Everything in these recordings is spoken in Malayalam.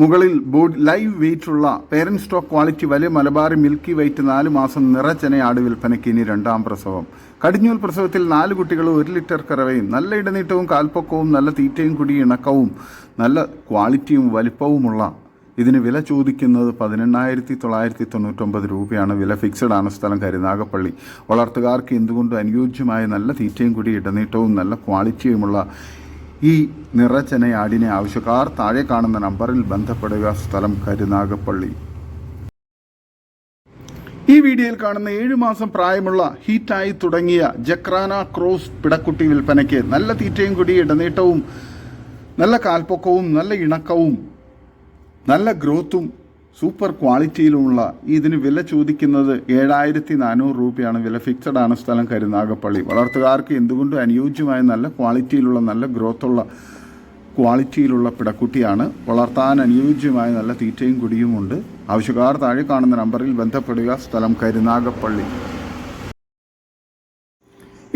മുകളിൽ ബോഡി ലൈവ് വെയിറ്റ് ഉള്ള പേരന്റ് സ്റ്റോക്ക് ക്വാളിറ്റി വലിയ മലബാറി മിൽക്കി വെയിറ്റ് നാല് മാസം നിറച്ചന ആട് വിൽപ്പനയ്ക്ക് ഇനി രണ്ടാം പ്രസവം. കടിഞ്ഞൂൽ പ്രസവത്തിൽ നാല് കുട്ടികളും ഒരു ലിറ്റർ കറവയും നല്ല ഇടനീട്ടവും കാൽപ്പൊക്കവും നല്ല തീറ്റയും കുടി ഇണക്കവും നല്ല ക്വാളിറ്റിയും വലിപ്പവുമുള്ള ഇതിന് വില ചോദിക്കുന്നത് പതിനെണ്ണായിരത്തി തൊള്ളായിരത്തി തൊണ്ണൂറ്റൊമ്പത് രൂപയാണ്. വില ഫിക്സഡ് ആണ് സ്ഥലം കരുനാഗപ്പള്ളി വളർത്തുകാർക്ക് എന്തുകൊണ്ടും അനുയോജ്യമായ നല്ല തീറ്റയും കൂടി ഇടനീട്ടവും നല്ല ക്വാളിറ്റിയുമുള്ള ഈ നിറച്ചനയാടിനെ ആവശ്യക്കാർ താഴെ കാണുന്ന നമ്പറിൽ ബന്ധപ്പെടുക. സ്ഥലം കരുനാഗപ്പള്ളി. ഈ വീഡിയോയിൽ കാണുന്ന ഏഴു മാസം പ്രായമുള്ള ഹീറ്റായി തുടങ്ങിയ ജക്രാന ക്രോസ് പിടക്കുട്ടി വിൽപ്പനയ്ക്ക് നല്ല തീറ്റയും കൂടി ഇടനീട്ടവും നല്ല കാൽപ്പൊക്കവും നല്ല ഇണക്കവും നല്ല ഗ്രോത്തും സൂപ്പർ ക്വാളിറ്റിയിലുമുള്ള ഇതിന് വില ചോദിക്കുന്നത് ഏഴായിരത്തി നാനൂറ് രൂപയാണ്. വില ഫിക്സഡ് ആണ് സ്ഥലം കരുനാഗപ്പള്ളി വളർത്തുകാർക്ക് എന്തുകൊണ്ടും അനുയോജ്യമായ നല്ല ക്വാളിറ്റിയിലുള്ള നല്ല ഗ്രോത്തുള്ള ക്വാളിറ്റിയിലുള്ള പിടക്കുട്ടിയാണ്? വളർത്താൻ അനുയോജ്യമായ നല്ല തീറ്റയും കുടിയുമുണ്ട്. ആവശ്യക്കാർ താഴെ കാണുന്ന നമ്പറിൽ ബന്ധപ്പെടുക. സ്ഥലം കരുനാഗപ്പള്ളി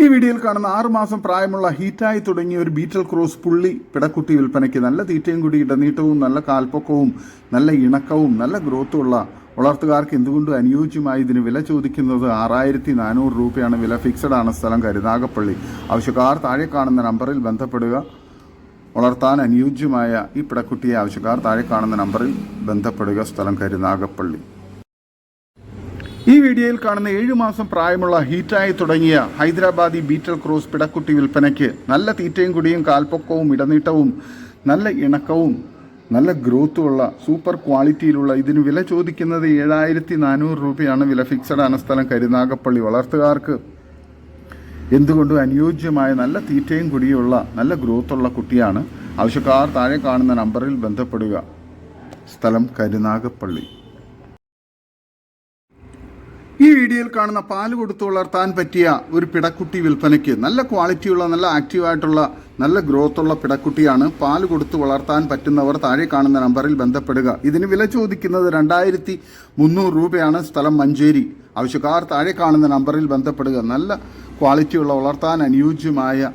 ഈ വീഡിയോയിൽ കാണുന്ന ആറുമാസം പ്രായമുള്ള ഹീറ്റായി തുടങ്ങിയ ഒരു ബീറ്റൽ ക്രോസ് പുള്ളി പിടക്കുട്ടി വിൽപ്പനയ്ക്ക് നല്ല തീറ്റയും കൂടി ഇടനീട്ടവും നല്ല കാൽപ്പൊക്കവും നല്ല ഇണക്കവും നല്ല ഗ്രോത്തും ഉള്ള വളർത്തുകാർക്ക് എന്തുകൊണ്ടും അനുയോജ്യമായി ഇതിന് വില ചോദിക്കുന്നത്? ആറായിരത്തി നാനൂറ് രൂപയാണ് വില. ഫിക്സഡ് ആണ് സ്ഥലം കരുനാഗപ്പള്ളി ആവശ്യക്കാർ താഴെ കാണുന്ന നമ്പറിൽ ബന്ധപ്പെടുക. വളർത്താൻ അനുയോജ്യമായ ഈ പിടക്കുട്ടിയെ ആവശ്യക്കാർ താഴെ കാണുന്ന നമ്പറിൽ ബന്ധപ്പെടുക. സ്ഥലം കരുനാഗപ്പള്ളി ഈ വീഡിയോയിൽ കാണുന്ന ഏഴു മാസം പ്രായമുള്ള ഹീറ്റായി തുടങ്ങിയ ഹൈദരാബാദി ബീറ്റൽ ക്രോസ് പിടക്കുട്ടി വിൽപ്പനയ്ക്ക് നല്ല തീറ്റയും കുടിയും കാൽപ്പൊക്കവും ഇടനീട്ടവും നല്ല ഇണക്കവും നല്ല ഗ്രോത്തുമുള്ള സൂപ്പർ ക്വാളിറ്റിയിലുള്ള ഇതിന് വില ചോദിക്കുന്നത് ഏഴായിരത്തി നാനൂറ് രൂപയാണ് വില ഫിക്സഡ് ആണ് സ്ഥലം കരുനാഗപ്പള്ളി വളർത്തുകാർക്ക്. എന്തുകൊണ്ടും അനുയോജ്യമായ നല്ല തീറ്റയും കുടിയുള്ള നല്ല ഗ്രോത്തുള്ള കുട്ടിയാണ്. ആവശ്യക്കാർ താഴെ കാണുന്ന നമ്പറിൽ ബന്ധപ്പെടുക. സ്ഥലം കരുനാഗപ്പള്ളി. ഈ വീഡിയോയിൽ കാണുന്ന പാൽ കൊടുത്തു വളർത്താൻ പറ്റിയ ഒരു പിടക്കുട്ടി വിൽപ്പനയ്ക്ക് നല്ല ക്വാളിറ്റിയുള്ള നല്ല ആക്റ്റീവായിട്ടുള്ള നല്ല ഗ്രോത്ത് ഉള്ള പിടക്കുട്ടിയാണ് പാൽ കൊടുത്തു വളർത്താൻ പറ്റുന്നവർ താഴെ കാണുന്ന നമ്പറിൽ ബന്ധപ്പെടുക. ഇതിന് വില ചോദിക്കുന്നത് രണ്ടായിരത്തി മുന്നൂറ് രൂപയാണ്. സ്ഥലം മഞ്ചേരി. ആവശ്യക്കാർ താഴെ കാണുന്ന നമ്പറിൽ ബന്ധപ്പെടുക. നല്ല ക്വാളിറ്റിയുള്ള വളർത്താൻ അനുയോജ്യമായ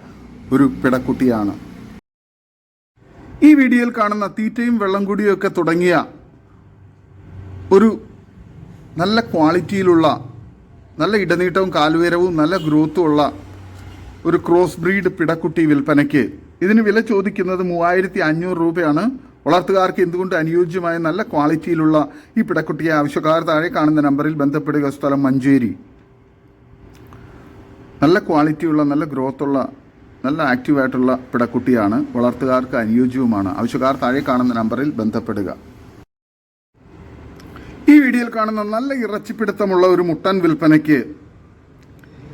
ഒരു പിടക്കുട്ടിയാണ്. ഈ വീഡിയോയിൽ കാണുന്ന തീറ്റയും വെള്ളം കൂടിയൊക്കെ തുടങ്ങിയ ഒരു നല്ല ക്വാളിറ്റിയിലുള്ള നല്ല ഇടനീട്ടവും കാൽവേരവും നല്ല ഗ്രോത്തും ഉള്ള ഒരു ക്രോസ് ബ്രീഡ് പിടക്കുട്ടി വിൽപ്പനയ്ക്ക്. ഇതിന് വില ചോദിക്കുന്നത് മൂവായിരത്തി അഞ്ഞൂറ് രൂപയാണ്. വളർത്തുകാർക്ക് എന്തുകൊണ്ട് അനുയോജ്യമായ നല്ല ക്വാളിറ്റിയിലുള്ള ഈ പിടക്കുട്ടിയെ ആവശ്യക്കാർ താഴെ കാണുന്ന നമ്പറിൽ ബന്ധപ്പെടുക. സ്ഥലം മഞ്ചേരി. നല്ല ക്വാളിറ്റിയുള്ള നല്ല ഗ്രോത്തുള്ള നല്ല ആക്റ്റീവായിട്ടുള്ള പിടക്കുട്ടിയാണ്. വളർത്തുകാർക്ക് അനുയോജ്യവുമാണ്. ആവശ്യക്കാർ താഴെ കാണുന്ന നമ്പറിൽ ബന്ധപ്പെടുക. ഈ വീഡിയോയിൽ കാണുന്ന നല്ല ഇറച്ചിപ്പിടുത്തമുള്ള ഒരു മുട്ടൻ വിൽപ്പനയ്ക്ക്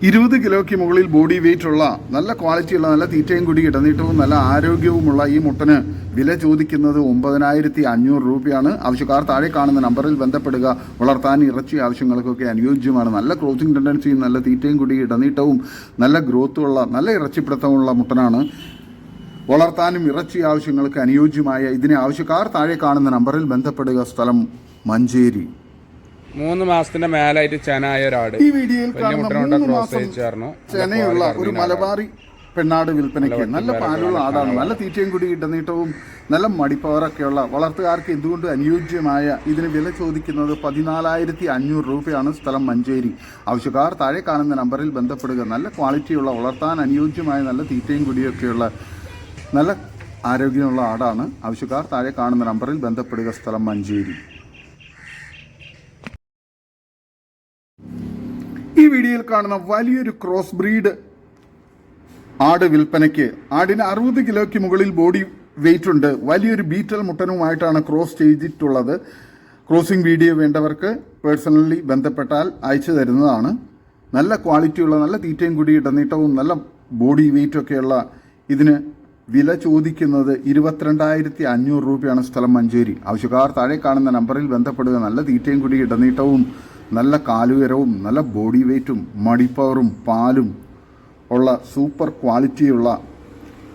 ഇരുപത് കിലോയ്ക്ക് മുകളിൽ ബോഡി വെയിറ്റ് ഉള്ള നല്ല ക്വാളിറ്റിയുള്ള നല്ല തീറ്റയും കൂടി ഇടനീട്ടവും നല്ല ആരോഗ്യവുമുള്ള ഈ മുട്ടന് വില ചോദിക്കുന്നത് ഒമ്പതിനായിരത്തി അഞ്ഞൂറ് രൂപയാണ്. ആവശ്യക്കാർ താഴെ കാണുന്ന നമ്പറിൽ ബന്ധപ്പെടുക. വളർത്താൻ ഇറച്ചി ആവശ്യങ്ങൾക്കൊക്കെ അനുയോജ്യമാണ്. നല്ല ക്രോത്തിങ് ടെൻഡൻസിയും നല്ല തീറ്റയും കൂടി ഇടനീട്ടവും നല്ല ഗ്രോത്തുള്ള നല്ല ഇറച്ചിപ്പിടുത്തമുള്ള മുട്ടനാണ്. വളർത്താനും ഇറച്ചി ആവശ്യങ്ങൾക്ക് അനുയോജ്യമായ ഇതിനെ ആവശ്യക്കാർ താഴെ കാണുന്ന നമ്പറിൽ ബന്ധപ്പെടുക. സ്ഥലം മഞ്ചേരി. മൂന്ന് മാസത്തിന്റെ മേലായിട്ട് ചെനായ ഒരാട്. ഈ വീഡിയോയിൽ കാണുന്ന മൂന്ന് മാസം ചെനയുള്ള ഒരു മലബാറി പെണ്ണാട് വിൽപ്പനയ്ക്ക് നല്ല പാലുള്ള ആടാണ്. നല്ല തീറ്റയും കൂടി ഇടനീട്ടവും നല്ല മടിപ്പവറൊക്കെയുള്ള വളർത്തുകാർക്ക് എന്തുകൊണ്ട് അനുയോജ്യമായ ഇതിന് വില ചോദിക്കുന്നത് പതിനാലായിരത്തി അഞ്ഞൂറ് രൂപയാണ് സ്ഥലം മഞ്ചേരി. ആവശ്യക്കാർ താഴെ കാണുന്ന നമ്പറിൽ ബന്ധപ്പെടുക. നല്ല ക്വാളിറ്റിയുള്ള വളർത്താൻ അനുയോജ്യമായ നല്ല തീറ്റയും കൂടിയൊക്കെയുള്ള നല്ല ആരോഗ്യമുള്ള ആടാണ്. ആവശ്യക്കാർ താഴെ കാണുന്ന നമ്പറിൽ ബന്ധപ്പെടുക. സ്ഥലം മഞ്ചേരി. വീഡിയോയിൽ കാണുന്ന വലിയൊരു ക്രോസ് ബ്രീഡ് ആട് വിൽപ്പനയ്ക്ക് ആടിന് അറുപത് കിലോയ്ക്ക് മുകളിൽ ബോഡി വെയിറ്റ് ഉണ്ട്. വലിയൊരു ബീറ്റൽ മുട്ടനുമായിട്ടാണ് ക്രോസ് ചെയ്തിട്ടുള്ളത്. ക്രോസിംഗ് വീഡിയോ വേണ്ടവർക്ക് പേഴ്സണലി ബന്ധപ്പെട്ടാൽ അയച്ചു തരുന്നതാണ്. നല്ല ക്വാളിറ്റിയുള്ള നല്ല തീറ്റയും കൂടി ഇടനീട്ടവും നല്ല ബോഡി വെയിറ്റൊക്കെയുള്ള ഇതിന് വില ചോദിക്കുന്നത് ഇരുപത്തിരണ്ടായിരത്തി അഞ്ഞൂറ് രൂപയാണ് സ്ഥലം മഞ്ചേരി. ആവശ്യക്കാർ താഴെ കാണുന്ന നമ്പറിൽ ബന്ധപ്പെടുക നല്ല തീറ്റയും കൂടി ഇടനീട്ടവും നല്ല കാലുയരവും നല്ല ബോഡി വെയ്റ്റും മടിപ്പവറും പാലും ഉള്ള സൂപ്പർ ക്വാളിറ്റിയുള്ള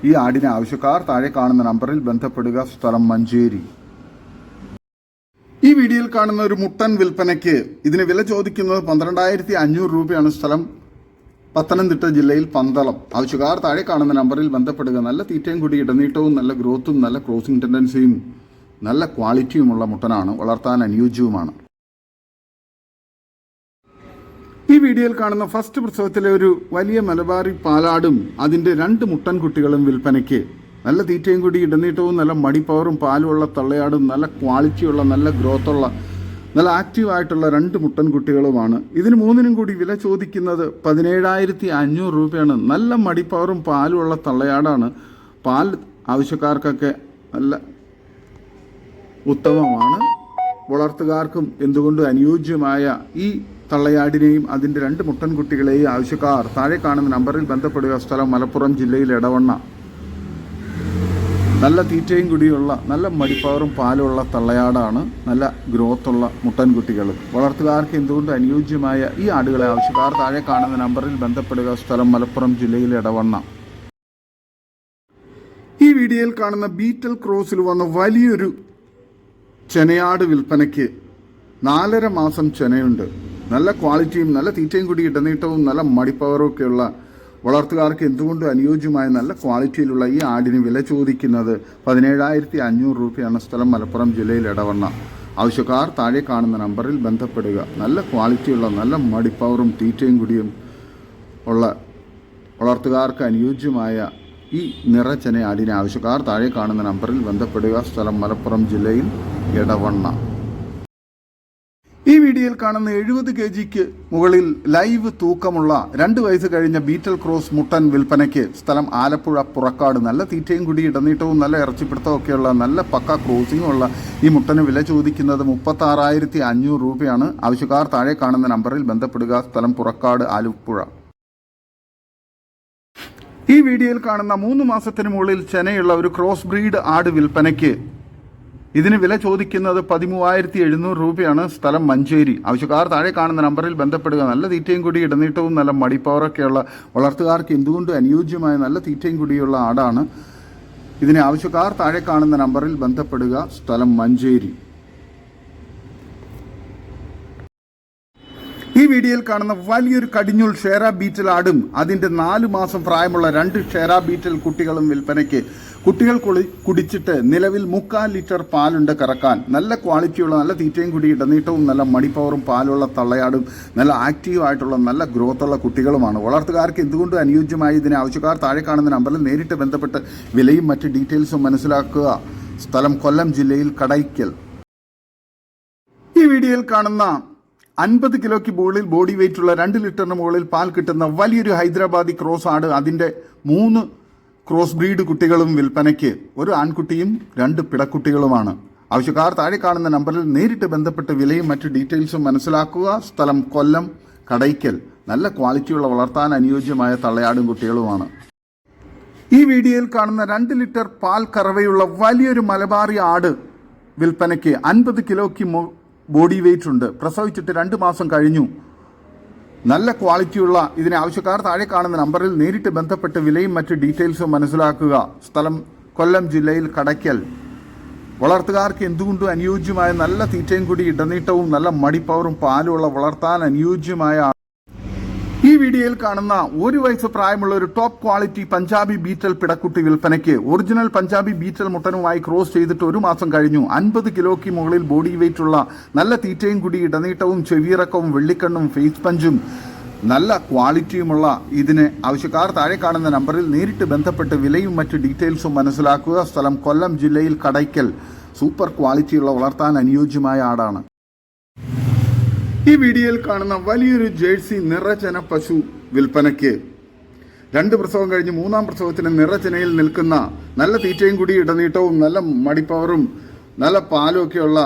ഈ ആടിനെ ആവശ്യക്കാർ താഴെ കാണുന്ന നമ്പറിൽ ബന്ധപ്പെടുക. സ്ഥലം മഞ്ചേരി. ഈ വീഡിയോയിൽ കാണുന്ന ഒരു മുട്ടൻ വിൽപ്പനയ്ക്ക് ഇതിന് വില ചോദിക്കുന്നത് പന്ത്രണ്ടായിരത്തി അഞ്ഞൂറ് രൂപയാണ് സ്ഥലം. പത്തനംതിട്ട ജില്ലയിൽ പന്തളം. ആവശ്യക്കാർ താഴെ കാണുന്ന നമ്പറിൽ ബന്ധപ്പെടുക. നല്ല തീറ്റയും കൂടി ഇടനീട്ടവും നല്ല ഗ്രോത്തും നല്ല ക്രോസിംഗ് ടെൻഡൻസിയും നല്ല ക്വാളിറ്റിയുമുള്ള മുട്ടനാണ്. വളർത്താൻ അനുയോജ്യവുമാണ്. ഈ വീഡിയോയിൽ കാണുന്ന ഫസ്റ്റ് പ്രസവത്തിലെ ഒരു വലിയ മലബാറി പാലാടും അതിന്റെ രണ്ട് മുട്ടൻ കുട്ടികളും വിൽപ്പനയ്ക്ക്. നല്ല തീറ്റയും കൂടി ഇടനീട്ടവും നല്ല മടിപ്പവറും പാലുമുള്ള തള്ളയാടും നല്ല ക്വാളിറ്റിയുള്ള നല്ല ഗ്രോത്തുള്ള നല്ല ആക്റ്റീവ് ആയിട്ടുള്ള രണ്ട് മുട്ടൻ കുട്ടികളുമാണ്. ഇതിന് മൂന്നിനും കൂടി വില ചോദിക്കുന്നത് പതിനേഴായിരത്തി അഞ്ഞൂറ് രൂപയാണ്. നല്ല മടിപ്പവറും പാലുമുള്ള തള്ളയാടാണ്. പാൽ ആവശ്യക്കാർക്കൊക്കെ നല്ല ഉത്തമമാണ്. വളർത്തുകാർക്കും എന്തുകൊണ്ടും അനുയോജ്യമായ ഈ തള്ളയാടിനെയും അതിന്റെ രണ്ട് മുട്ടൻകുട്ടികളെയും ആവശ്യക്കാർ താഴെ കാണുന്ന നമ്പറിൽ ബന്ധപ്പെടുക സ്ഥലം മലപ്പുറം ജില്ലയിൽ ഇടവണ്ണ നല്ല തീറ്റയും കുടിയുള്ള നല്ല മടിപ്പവറും പാലുമുള്ള തള്ളയാടാണ് നല്ല ഗ്രോത്തുള്ള മുട്ടൻകുട്ടികൾ. വളർത്തുകാർക്ക് എന്തുകൊണ്ട് അനുയോജ്യമായ ഈ ആടുകളെ ആവശ്യക്കാർ താഴെ കാണുന്ന നമ്പറിൽ ബന്ധപ്പെടുക സ്ഥലം മലപ്പുറം ജില്ലയിൽ ഇടവണ്ണ ഈ വീഡിയോയിൽ കാണുന്ന ബീറ്റൽ ക്രോസിൽ വന്ന വലിയൊരു ചെനയാട് വിൽപ്പനയ്ക്ക് നാലര മാസം ചെനയുണ്ട്. നല്ല ക്വാളിറ്റിയും നല്ല തീറ്റയും കൂടി ഇടനീട്ടവും നല്ല മടിപ്പവറും ഒക്കെയുള്ള വളർത്തുകാർക്ക് എന്തുകൊണ്ടും അനുയോജ്യമായ നല്ല ക്വാളിറ്റിയിലുള്ള ഈ ആടിന് വില ചോദിക്കുന്നത്? പതിനേഴായിരത്തി അഞ്ഞൂറ് രൂപയാണ് സ്ഥലം മലപ്പുറം ജില്ലയിൽ ഇടവണ്ണ ആവശ്യക്കാർ താഴെ കാണുന്ന നമ്പറിൽ ബന്ധപ്പെടുക. നല്ല ക്വാളിറ്റിയുള്ള നല്ല മടിപ്പവറും തീറ്റയും കൂടിയും ഉള്ള വളർത്തുകാർക്ക് അനുയോജ്യമായ ഈ നിറച്ചനെ ആടിനെ ആവശ്യക്കാർ താഴെ കാണുന്ന നമ്പറിൽ ബന്ധപ്പെടുക. സ്ഥലം മലപ്പുറം ജില്ലയിൽ എടവണ്ണ. ഈ വീഡിയോയിൽ കാണുന്ന എഴുപത് കെ ജിക്ക് മുകളിൽ ലൈവ് തൂക്കമുള്ള രണ്ട് വയസ്സ് കഴിഞ്ഞ ബീറ്റൽ ക്രോസ് മുട്ടൻ വിൽപ്പനയ്ക്ക് സ്ഥലം ആലപ്പുഴ പുറക്കാട്. നല്ല തീറ്റയും കൂടി ഇടനീട്ടവും നല്ല ഇറച്ചിപ്പിടുത്തവും ഒക്കെയുള്ള നല്ല പക്ക ക്രോസിംഗും ഉള്ള ഈ മുട്ടന് വില ചോദിക്കുന്നത് മുപ്പത്താറായിരത്തി അഞ്ഞൂറ് രൂപയാണ്. ആവശ്യക്കാർ താഴെ കാണുന്ന നമ്പറിൽ ബന്ധപ്പെടുക. സ്ഥലം പുറക്കാട് ആലപ്പുഴ. ഈ വീഡിയോയിൽ കാണുന്ന മൂന്ന് മാസത്തിന് മുകളിൽ ചെനയുള്ള ഒരു ക്രോസ് ബ്രീഡ് ആട് വിൽപ്പനയ്ക്ക് ഇതിന് വില ചോദിക്കുന്നത് പതിമൂവായിരത്തി എഴുന്നൂറ് രൂപയാണ് സ്ഥലം മഞ്ചേരി. ആവശ്യക്കാർ താഴെ കാണുന്ന നമ്പറിൽ ബന്ധപ്പെടുക. നല്ല തീറ്റയും കൂടി ഇടനീട്ടവും നല്ല മടിപ്പവറൊക്കെയുള്ള വളർത്തുകാർക്ക് എന്തുകൊണ്ടും അനുയോജ്യമായ നല്ല തീറ്റയും കൂടിയുള്ള ആടാണ്? ഇതിനെ ആവശ്യക്കാർ താഴെ കാണുന്ന നമ്പറിൽ ബന്ധപ്പെടുക. സ്ഥലം മഞ്ചേരി. ഈ വീഡിയോയിൽ കാണുന്ന വലിയൊരു കടിഞ്ഞൂൽ ഷേറ ബീറ്റൽ ആടും. അതിന്റെ നാല് മാസം പ്രായമുള്ള രണ്ട് ഷേറ ബീറ്റൽ കുട്ടികളും വിൽപ്പനയ്ക്ക് കുട്ടികൾ കുളി കുടിച്ചിട്ട് നിലവിൽ മുക്കാൽ ലിറ്റർ പാലുണ്ട് കറക്കാൻ. നല്ല ക്വാളിറ്റിയുള്ള നല്ല തീറ്റയും കൂടി ഇടനീട്ടവും നല്ല മണിപ്പവറും പാലുള്ള തള്ളയാടും നല്ല ആക്റ്റീവ് ആയിട്ടുള്ള നല്ല ഗ്രോത്തുള്ള കുട്ടികളുമാണ്. വളർത്തുകാർക്ക് എന്തുകൊണ്ടും അനുയോജ്യമായി ഇതിനെ ആവശ്യക്കാർ താഴെ കാണുന്ന നമ്പറിൽ നേരിട്ട് ബന്ധപ്പെട്ട് വിലയും മറ്റ് ഡീറ്റെയിൽസും മനസ്സിലാക്കുക. സ്ഥലം കൊല്ലം ജില്ലയിൽ കടയ്ക്കൽ. ഈ വീഡിയോയിൽ കാണുന്ന അൻപത് കിലോയ്ക്ക് മുകളിൽ ബോഡി വെയിറ്റ് ഉള്ള രണ്ട് ലിറ്ററിന് മുകളിൽ പാൽ കിട്ടുന്ന വലിയൊരു ഹൈദരാബാദി ക്രോസ് ആട് അതിന്റെ മൂന്ന് ക്രോസ് ബ്രീഡ് കുട്ടികളും വിൽപ്പനയ്ക്ക് ഒരു ആൺകുട്ടിയും രണ്ട് പിടക്കുട്ടികളുമാണ്. ആവശ്യക്കാർ താഴെ കാണുന്ന നമ്പറിൽ നേരിട്ട് ബന്ധപ്പെട്ട് വിലയും മറ്റ് ഡീറ്റെയിൽസും മനസ്സിലാക്കുക. സ്ഥലം കൊല്ലം കടയ്ക്കൽ. നല്ല ക്വാളിറ്റിയുള്ള വളർത്താൻ അനുയോജ്യമായ തള്ളയാടും കുട്ടികളുമാണ്. ഈ വീഡിയോയിൽ കാണുന്ന രണ്ട് ലിറ്റർ പാൽ കറവയുള്ള വലിയൊരു മലബാറി ആട് വിൽപ്പനയ്ക്ക് അൻപത് കിലോയ്ക്ക് ബോഡി വെയിറ്റ് ഉണ്ട്. പ്രസവിച്ചിട്ട് രണ്ട് മാസം കഴിഞ്ഞു. നല്ല ക്വാളിറ്റിയുള്ള ഇതിന് ആവശ്യക്കാർ താഴെ കാണുന്ന നമ്പറിൽ നേരിട്ട് ബന്ധപ്പെട്ട് വിലയും മറ്റ് ഡീറ്റെയിൽസും മനസ്സിലാക്കുക. സ്ഥലം കൊല്ലം ജില്ലയിൽ കടയ്ക്കൽ. വളർത്തുകാർക്ക് എന്തുകൊണ്ടും അനുയോജ്യമായ നല്ല തീറ്റയും കൂടി ഇടനീട്ടവും നല്ല മടിപ്പവറും പാലുമുള്ള വളർത്താൻ അനുയോജ്യമായ വീഡിയോയിൽ കാണുന്ന ഒരു വയസ്സ് പ്രായമുള്ള ഒരു ടോപ്പ് ക്വാളിറ്റി പഞ്ചാബി ബീറ്റൽ പിടക്കുട്ടി വിൽപ്പനയ്ക്ക് ഒറിജിനൽ പഞ്ചാബി ബീറ്റൽ മുട്ടനുമായി ക്രോസ് ചെയ്തിട്ട് ഒരു മാസം കഴിഞ്ഞു. അൻപത് കിലോയ്ക്ക് മുകളിൽ ബോഡി വെയിറ്റ് ഉള്ള നല്ല തീറ്റയും കൂടി ഇടനീട്ടവും ചെവിയിറക്കവും വെള്ളിക്കണ്ണും ഫേസ് പഞ്ചും നല്ല ക്വാളിറ്റിയുമുള്ള ഇതിന് ആവശ്യക്കാർ താഴെ കാണുന്ന നമ്പറിൽ നേരിട്ട് ബന്ധപ്പെട്ട് വിലയും മറ്റ് ഡീറ്റെയിൽസും മനസ്സിലാക്കുക. സ്ഥലം കൊല്ലം ജില്ലയിൽ കടയ്ക്കൽ. സൂപ്പർ ക്വാളിറ്റിയുള്ള വളർത്താൻ അനുയോജ്യമായ ആടാണ്. ഈ വീഡിയോയിൽ കാണുന്ന വലിയൊരു ജേഴ്സി നിറചന പശു വിൽപ്പനയ്ക്ക്. രണ്ട് പ്രസവം കഴിഞ്ഞ് മൂന്നാം പ്രസവത്തിന് നിറചനയിൽ നിൽക്കുന്ന നല്ല തീറ്റയും കൂടി ഇടനീട്ടവും നല്ല മടിപ്പവറും നല്ല പാലും ഒക്കെയുള്ള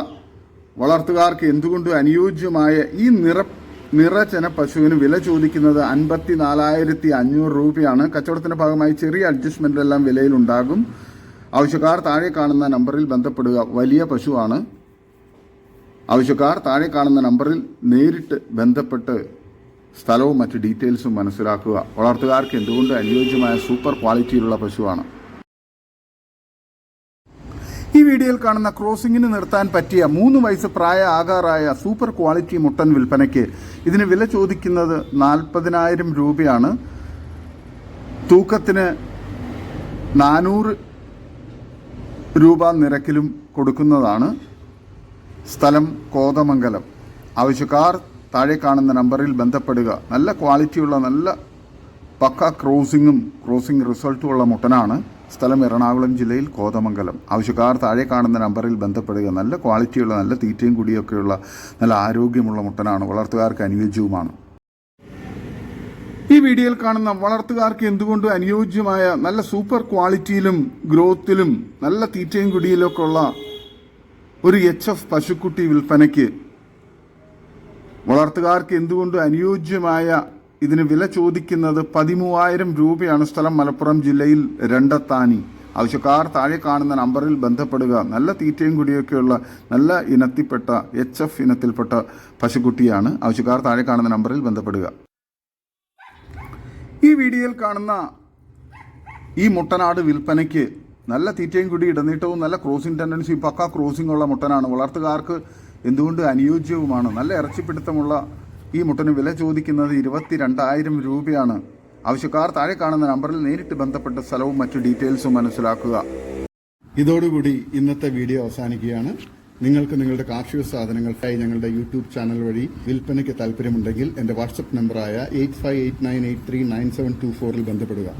വളർത്തുകാർക്ക് എന്തുകൊണ്ടും അനുയോജ്യമായ ഈ നിറ നിറചന പശുവിന് വില ചോദിക്കുന്നത് അൻപത്തി നാലായിരത്തി അഞ്ഞൂറ് രൂപയാണ്. കച്ചവടത്തിന്റെ ഭാഗമായി ചെറിയ അഡ്ജസ്റ്റ്മെന്റ് എല്ലാം വിലയിലുണ്ടാകും. ആവശ്യക്കാർ താഴെ കാണുന്ന നമ്പറിൽ ബന്ധപ്പെടുക. വലിയ പശുവാണ്. ആവശ്യക്കാർ താഴെ കാണുന്ന നമ്പറിൽ നേരിട്ട് ബന്ധപ്പെട്ട് സ്ഥലവും മറ്റ് ഡീറ്റെയിൽസും മനസ്സിലാക്കുക. വളർത്തുകാർക്ക് എന്തുകൊണ്ട് അനുയോജ്യമായ സൂപ്പർ ക്വാളിറ്റിയിലുള്ള പശുവാണ്? ഈ വീഡിയോയിൽ കാണുന്ന ക്രോസിംഗിന് നിർത്താൻ പറ്റിയ മൂന്ന് വയസ്സ് പ്രായ ആകാറായ സൂപ്പർ ക്വാളിറ്റി മുട്ടൻ വിൽപ്പനയ്ക്ക് ഇതിന് വില ചോദിക്കുന്നത് നാൽപ്പതിനായിരം രൂപയാണ്. തൂക്കത്തിന് നാനൂറ് രൂപ നിരക്കിലും കൊടുക്കുന്നതാണ്. സ്ഥലം കോതമംഗലം. ആവശ്യക്കാർ താഴെ കാണുന്ന നമ്പറിൽ ബന്ധപ്പെടുക. നല്ല ക്വാളിറ്റിയുള്ള നല്ല പക്ക ക്രോസിങ്ങും ക്രോസിംഗ് റിസൾട്ടുമുള്ള മുട്ടനാണ് സ്ഥലം എറണാകുളം ജില്ലയിൽ കോതമംഗലം. ആവശ്യക്കാർ താഴെ കാണുന്ന നമ്പറിൽ ബന്ധപ്പെടുക. നല്ല ക്വാളിറ്റിയുള്ള നല്ല തീറ്റയും കുടിയൊക്കെയുള്ള നല്ല ആരോഗ്യമുള്ള മുട്ടനാണ് വളർത്തുകാർക്ക് അനുയോജ്യവുമാണ്. ഈ വീഡിയോയിൽ കാണുന്ന വളർത്തുകാർക്ക് എന്തുകൊണ്ട് അനുയോജ്യമായ നല്ല സൂപ്പർ ക്വാളിറ്റിയിലും ഗ്രോത്തിലും നല്ല തീറ്റയും കുടിയിലൊക്കെ ഉള്ള ഒരു എച്ച് എഫ് പശുക്കുട്ടി വിൽപ്പനയ്ക്ക് വളർത്തുകാർക്ക് എന്തുകൊണ്ട് അനുയോജ്യമായ ഇതിന് വില ചോദിക്കുന്നത് പതിമൂവായിരം രൂപയാണ് സ്ഥലം മലപ്പുറം ജില്ലയിൽ രണ്ടത്താനി ആവശ്യക്കാർ താഴെ കാണുന്ന നമ്പറിൽ ബന്ധപ്പെടുക. നല്ല തീറ്റയും കുടിയൊക്കെയുള്ള നല്ല ഇനത്തിൽപ്പെട്ട എച്ച് എഫ് ഇനത്തിൽപ്പെട്ട പശുക്കുട്ടിയാണ് ആവശ്യക്കാർ താഴെ കാണുന്ന നമ്പറിൽ ബന്ധപ്പെടുക. ഈ വീഡിയോയിൽ കാണുന്ന ഈ മുട്ടനാട് വിൽപ്പനയ്ക്ക് നല്ല തീറ്റയും കൂടി ഇടനീട്ടവും നല്ല ക്രോസിംഗ് ടെൻഡൻസി പക്ക ക്രോസിംഗ് ഉള്ള മുട്ടനാണ്. വളർത്തുകാർക്ക് എന്തുകൊണ്ട് അനുയോജ്യവുമാണ്? നല്ല ഇറച്ചിപ്പിടുത്തമുള്ള ഈ മുട്ടന് വില ചോദിക്കുന്നത് ഇരുപത്തി രണ്ടായിരം രൂപയാണ്. ആവശ്യക്കാർ താഴെ കാണുന്ന നമ്പറിൽ നേരിട്ട് ബന്ധപ്പെട്ട സ്ഥലവും മറ്റു ഡീറ്റെയിൽസും മനസ്സിലാക്കുക. ഇതോടുകൂടി ഇന്നത്തെ വീഡിയോ അവസാനിക്കുകയാണ്. നിങ്ങൾക്ക് നിങ്ങളുടെ കാർഷിക സാധനങ്ങൾക്കായി ഞങ്ങളുടെ യൂട്യൂബ് ചാനൽ വഴി വിൽപ്പനയ്ക്ക് താല്പര്യമുണ്ടെങ്കിൽ എന്റെ വാട്സപ്പ് നമ്പറായ eight five eight nine eight three nine seven two ഫോറിൽ ബന്ധപ്പെടുക.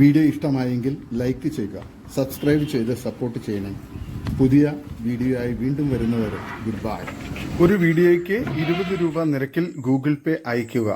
വീഡിയോ ഇഷ്ടമായെങ്കിൽ ലൈക്ക് ചെയ്യുക സബ്സ്ക്രൈബ് ചെയ്ത് സപ്പോർട്ട് ചെയ്യണം. പുതിയ വീഡിയോ ആയി വീണ്ടും വരുന്നവരെ ഗുഡ് ബൈ ഒരു വീഡിയോയ്ക്ക് ഇരുപത് രൂപ നിരക്കിൽ ഗൂഗിൾ പേ അയയ്ക്കുക.